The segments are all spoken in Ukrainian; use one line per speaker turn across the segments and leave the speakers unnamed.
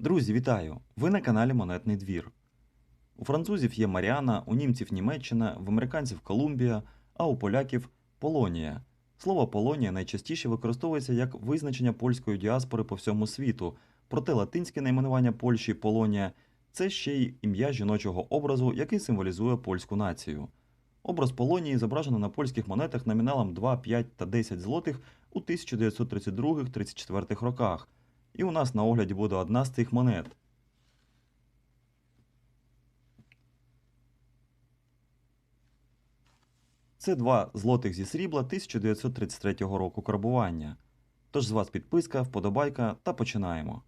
Друзі, вітаю! Ви на каналі Монетний двір. У французів є Маріана, у німців Німеччина, в американців Колумбія, а у поляків Полонія. Слово Полонія найчастіше використовується як визначення польської діаспори по всьому світу, проте латинське найменування Польщі Полонія це ще й ім'я жіночого образу, який символізує польську націю. Образ Полонії зображено на польських монетах номіналом 2, 5 та 10 злотих у 1932-34 роках. І у нас на огляді буде одна з цих монет. Це два злотих зі срібла 1933 року карбування. Тож з вас підписка, вподобайка та починаємо.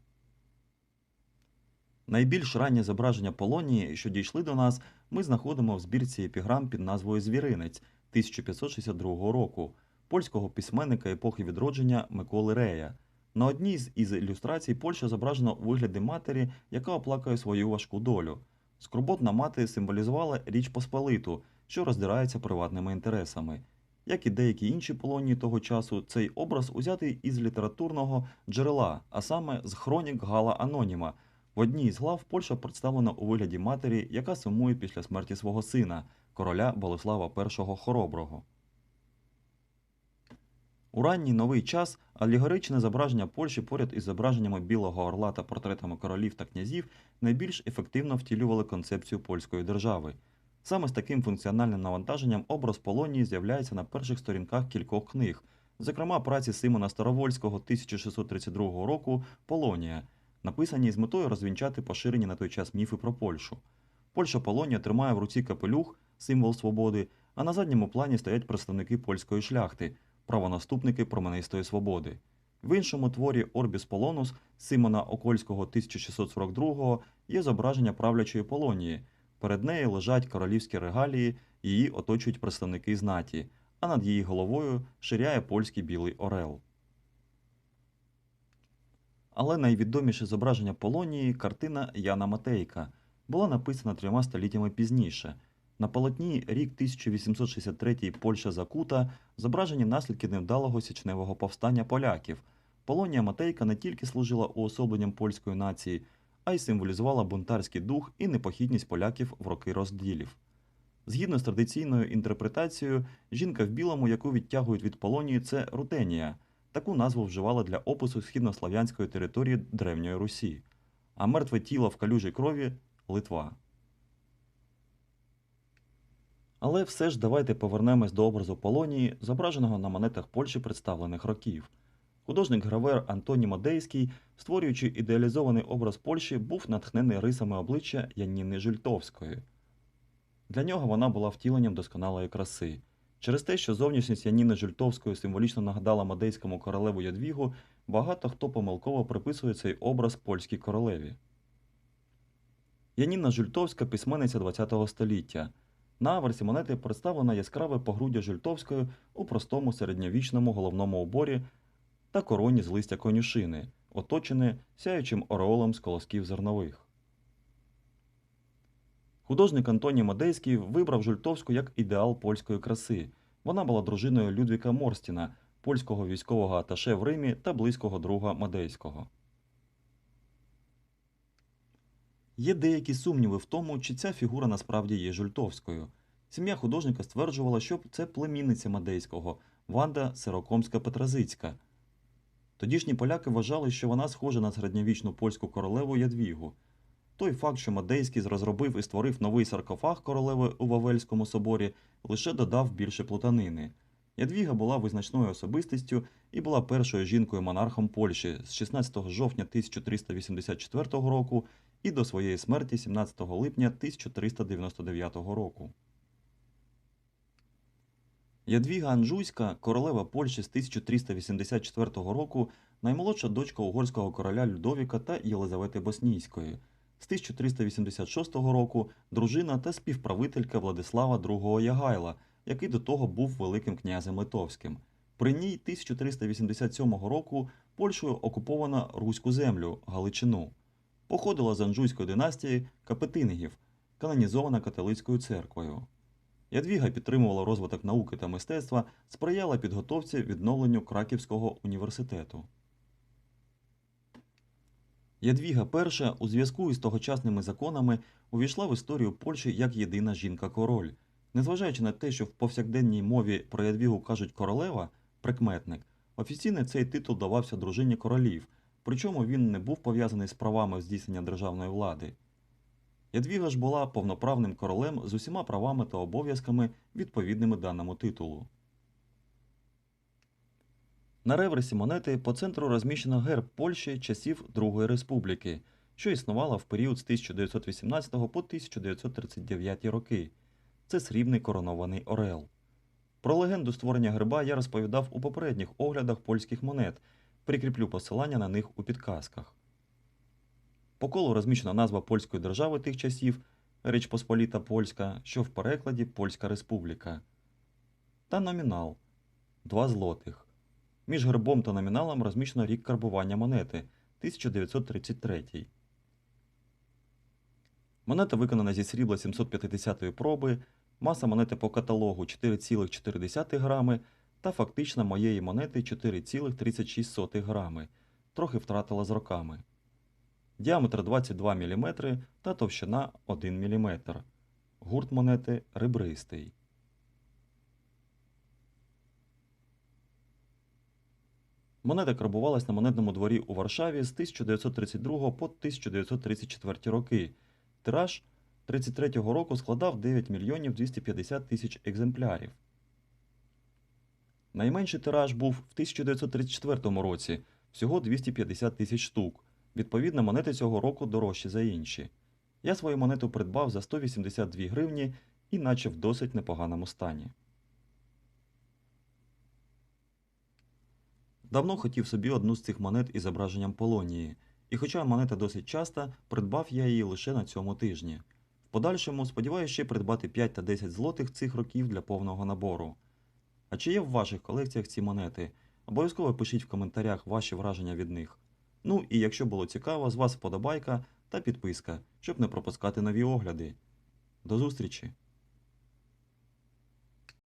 Найбільш раннє зображення Полонії, що дійшли до нас, ми знаходимо в збірці епіграм під назвою Звіринець 1562 року польського письменника епохи відродження Миколи Рея. На одній з із ілюстрацій Польща зображено у вигляді матері, яка оплакує свою важку долю. Скорботна мати символізувала річ Посполиту, що роздирається приватними інтересами. Як і деякі інші полонії того часу, цей образ узятий із літературного джерела, а саме з хронік Гала Аноніма. В одній з глав Польща представлена у вигляді матері, яка сумує після смерті свого сина, короля Болеслава І Хороброго. У ранній новий час алегоричне зображення Польщі поряд із зображеннями Білого Орла та портретами королів та князів найбільш ефективно втілювали концепцію польської держави. Саме з таким функціональним навантаженням образ Полонії з'являється на перших сторінках кількох книг, зокрема праці Симона Старовольського 1632 року Полонія, написані з метою розвінчати поширені на той час міфи про Польщу. Польща Полонія тримає в руці капелюх, символ свободи, а на задньому плані стоять представники польської шляхти правонаступники променистої свободи. В іншому творі Орбіс Полонус Симона Окольського 1642-го є зображення правлячої Полонії. Перед нею лежать королівські регалії, її оточують представники знаті, а над її головою ширяє польський білий орел. Але найвідоміше зображення Полонії картина Яна Матейка була написана трьома століттями пізніше. На полотні рік 1863 Польща Закута зображені наслідки невдалого січневого повстання поляків. Полонія Матейка не тільки служила уособленням польської нації, а й символізувала бунтарський дух і непохідність поляків в роки розділів. Згідно з традиційною інтерпретацією, жінка в білому, яку відтягують від Полонії, це Рутенія. Таку назву вживали для опису східнослов'янської території Древньої Русі, а мертве тіло в калюжій крові Литва. Але все ж давайте повернемось до образу Полонії, зображеного на монетах Польщі представлених років. Художник-гравер Антоні Модейський, створюючи ідеалізований образ Польщі, був натхнений рисами обличчя Яніни Жильтовської. Для нього вона була втіленням досконалої краси. Через те, що зовнішність Яніни Жильтовської символічно нагадала модейському королеву Ядвігу, багато хто помилково приписує цей образ польській королеві. Яніна Жильтовська письменниця ХХ століття. На аверсі монети представлено яскраве погруддя Жильтовської у простому середньовічному головному уборі та короні з листя конюшини, оточене сяючим ореолом з колосків зернових. Художник Антоній Модейський вибрав Жильтовську як ідеал польської краси. Вона була дружиною Людвіка Морстіна, польського військового аташе в Римі та близького друга Модейського. Є деякі сумніви в тому, чи ця фігура насправді є Жультовською. Сім'я художника стверджувала, що це племінниця Мадейського Ванда Сирокомська Петразицька. Тодішні поляки вважали, що вона схожа на середньовічну польську королеву Ядвігу. Той факт, що Мадейський розробив і створив новий саркофаг королеви у Вавельському соборі, лише додав більше плутанини. Ядвіга була визначною особистістю і була першою жінкою монархом Польщі з 16 жовтня 1384 року і до своєї смерті 17 липня 1399 року. Ядвіга Анжуйська, королева Польщі з 1384 року, наймолодша дочка угорського короля Людовіка та Єлизавети Боснійської. З 1386 року дружина та співправителька Владислава II Ягайла, який до того був Великим князем Литовським. При ній 1387 року Польщею окупована Руську землю Галичину. Походила з Анжуйської династії Капетингів, канонізована католицькою церквою. Ядвіга підтримувала розвиток науки та мистецтва, сприяла підготовці відновленню Краківського університету. Ядвіга І у зв'язку із тогочасними законами увійшла в історію Польщі як єдина жінка-король. Незважаючи на те, що в повсякденній мові про Ядвігу кажуть королева, прикметник, офіційно цей титул давався дружині королів, причому він не був пов'язаний з правами здійснення державної влади. Ядвіга ж була повноправним королем з усіма правами та обов'язками, відповідними даному титулу. На реверсі монети по центру розміщено герб Польщі часів Другої Республіки, що існувала в період з 1918 по 1939 роки. Це срібний коронований орел. Про легенду створення герба я розповідав у попередніх оглядах польських монет, прикріплю посилання на них у підказках. По колу розміщена назва польської держави тих часів Річ Посполіта Польська, що в перекладі Польська Республіка. Та номінал 2 злотих. Між гербом та номіналом розміщено рік карбування монети 1933. Монета виконана зі срібла 750 проби, маса монети по каталогу 4,4 грами та фактична моєї монети 4,36 грами. Трохи втратила з роками. Діаметр 22 мм та товщина 1 мм. Гурт монети ребристий. Монета карбувалась на монетному дворі у Варшаві з 1932 по 1934 роки. Тираж 33-го року складав 9 мільйонів 250 тисяч екземплярів. Найменший тираж був в 1934 році всього 250 тисяч штук. Відповідно, монети цього року дорожчі за інші. Я свою монету придбав за 182 гривні і наче в досить непоганому стані. Давно хотів собі одну з цих монет із зображенням Полонії, і хоча монета досить часта, придбав я її лише на цьому тижні. В подальшому сподіваюся ще придбати 5 та 10 злотих цих років для повного набору. А чи є в ваших колекціях ці монети? Обов'язково пишіть в коментарях ваші враження від них. Ну і якщо було цікаво, з вас вподобайка та підписка, щоб не пропускати нові огляди. До зустрічі!